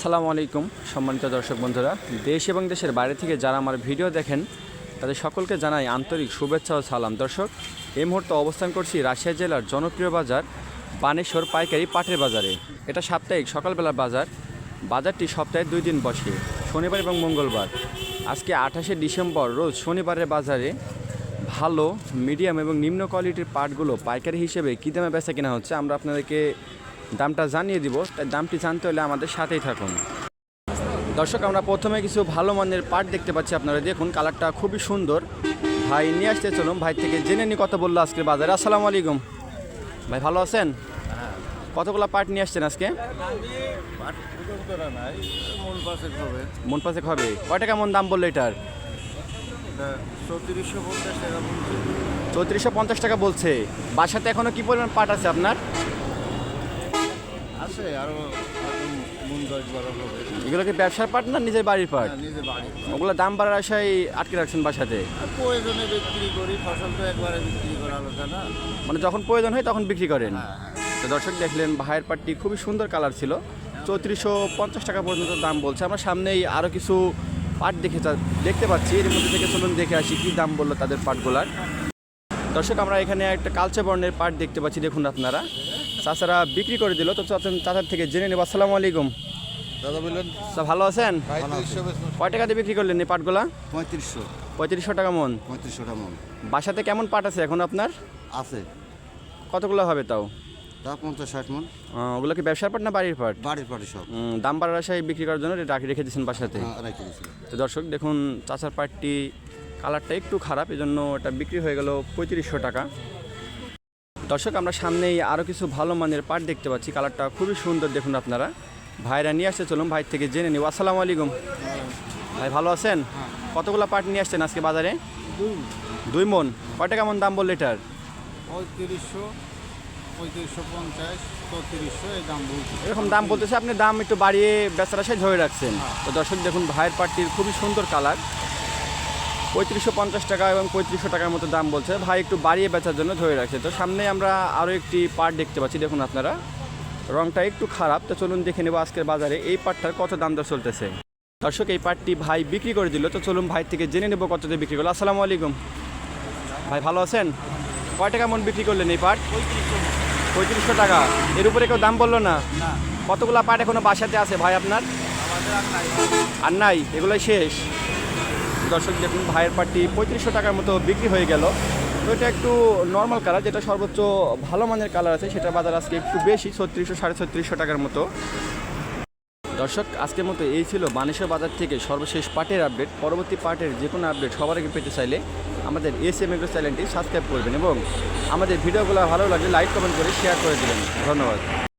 আসসালামু আলাইকুম, সম্মানিত দর্শক বন্ধুরা। দেশ এবং দেশের বাইরে থেকে যারা আমার ভিডিও দেখেন, তাদের সকলকে জানাই আন্তরিক শুভেচ্ছা ও সালাম। দর্শক, এই মুহূর্তে অবস্থান করছি রাজশাহী জেলার জনপ্রিয় বাজার, বানেশ্বর পাইকারি পাটের বাজারে। এটা সাপ্তাহিক সকালবেলা বাজার। বাজারটি সপ্তাহে দুই দিন বসে, শনিবার এবং মঙ্গলবার। আজকে আঠাশে ডিসেম্বর, রোজ শনিবারের বাজারে ভালো, মিডিয়াম এবং নিম্ন কোয়ালিটির পাটগুলো পাইকারি হিসেবে কী দামে বেচা কেনা হচ্ছে আমরা আপনাদেরকে দামটা জানিয়ে দিব, তাই দামটি জানতে হলে আমাদের সাথেই থাকুন। দর্শক, আমরা প্রথমে কিছু ভালো মানের পাট দেখতে পাচ্ছি আপনারা। দেখুন, কালারটা খুবই সুন্দর। ভাই, নিয়ে আসতে চলুন। ভাই থেকে জেনে নি কত বলল আজকে বাজারে। আসসালামু আলাইকুম। ভাই, ভালো আছেন? কতগুলো পাট নিয়ে আসছেন আজকে? মন পাশে হবে। কয় টাকা মন দাম বলল এটার? চৌত্রিশশো পঞ্চাশ টাকা বলছে। বাসাতে এখনও কি পরিমাণ পাট আছে আপনার? আছে আরও মন দশ বারো এগুলো কি ব্যবসার পাট না নিজের বাড়ির পাট হ্যাঁ, বাড়ি ওগুলো দাম বাড়ার আশায় আটকে রাখছেন বাসাতে? প্রয়োজনে বিক্রি করি ফসল তো একবারে বিক্রি করা আলাদা না। মানে যখন প্রয়োজন হয় তখন বিক্রি করেন? হ্যাঁ, তো দর্শক দেখলেন ভাইয়ের পাটটি খুবই সুন্দর কালার ছিল। চৌত্রিশশো পঞ্চাশ টাকা পর্যন্ত দাম বলছে। আমরা সামনেই আরও কিছু পাট দেখে দেখতে পাচ্ছি। এর মধ্যে থেকে চলুন দেখে আসি কী দাম বলল তাদের পাটগুলার দর্শক আমরা এখানে একটা কালচে বর্ণের পাট দেখতে পাচ্ছি দেখুন আপনারা। চাচারা বিক্রি করে দিল। তো চাচা- চাচার থেকে জেনে নেব। আসসালামু আলাইকুম। দাদা বললেন তা ভালো আছেন? কয় টাকা দিয়ে বিক্রি করলেন এই পাটগুলা? পঁয়ত্রিশশো। পঁয়ত্রিশশো টাকা মন। পঁয়ত্রিশশো টাকা মন। বাসাতে কেমন পাট আছে এখন আপনার? আছে। কতগুলো হবে তাও? তা পঞ্চাশ ষাট মন। ওগুলো কি ব্যবসার পাট না বাড়ির পাট? বাড়ির পাড়ি সব। দাম বাড়ার আশায় বিক্রি করার জন্য রাখি রেখে দিয়েছেন বাসাতে। হ্যাঁ, রেখে দিয়েছিল তো দর্শক দেখুন চাচার পাটটি কালারটা একটু খারাপ এজন্য এটা বিক্রি হয়ে গেল পঁয়ত্রিশশো টাকা। দর্শক আমরা সামনেই আরও কিছু ভালো মানের পাট দেখতে পাচ্ছি। কালারটা খুবই সুন্দর দেখুন আপনারা। ভাইরা নিয়ে আসতে চলুন ভাই থেকে জেনে নিব আসসালামু আলাইকুম। ভাই ভালো আছেন? কতগুলো পাট নিয়ে আসছেন আজকে বাজারে? দুই। মন। কয় কেমন দাম বললে এটার? পঁয়ত্রিশশো পঁয়ত্রিশশো পঞ্চাশ চৌত্রিশশো এই দাম এরকম দাম বলতেছে আপনি দাম একটু বাড়িয়ে বেচার আশায় ধরে রাখছেন। তো দর্শক দেখুন ভাইয়ের পাটটির খুবই সুন্দর কালার। পঁয়ত্রিশশো পঞ্চাশ টাকা এবং পঁয়ত্রিশশো টাকার মতো দাম বলছে। ভাই, একটু বাড়িয়ে বেচার জন্য ধরে রাখছে। তো সামনে আমরা আরও একটি পাট দেখতে পাচ্ছি, দেখুন আপনারা। রংটা একটু খারাপ, তো চলুন দেখে নেব আজকের বাজারে এই পাটটার কত দাম দর চলতেছে। দর্শক, এই পাটটি ভাই বিক্রি করে দিল, তো চলুন ভাই থেকে জেনে নেব কত দিয়ে বিক্রি করল। আসসালামু আলাইকুম। ভাই, ভালো আছেন? কয় টাকা মন বিক্রি করলেন এই পাট পঁয়ত্রিশশো টাকা। এর উপরে কেউ দাম বলল না? কতগুলো পাট এখনও বাসাতে আছে ভাই আপনার? আর নাই, এগুলোই শেষ। দর্শক দেখুন, ভাইয়ের পাটটি পঁয়ত্রিশশো টাকার মতো বিক্রি হয়ে গেল। তো এটা একটু নর্মাল কালার যেটা সর্বোচ্চ ভালো মানের কালার আছে সেটা বাজার আজকে একটু বেশি, ছত্রিশশো, সাড়ে ছত্রিশশো টাকার মতো। দর্শক, আজকের মতো এই ছিল বানেশ্বর বাজার থেকে সর্বশেষ পাটের আপডেট পরবর্তী পাটের যে কোনো আপডেট সবার আগে পেতে চাইলে আমাদের এস এম এগ্রো চ্যানেলটি সাবস্ক্রাইব করবেন এবং আমাদের ভিডিওগুলো ভালো লাগলে লাইক কমেন্ট করে শেয়ার করে দেবেন। ধন্যবাদ।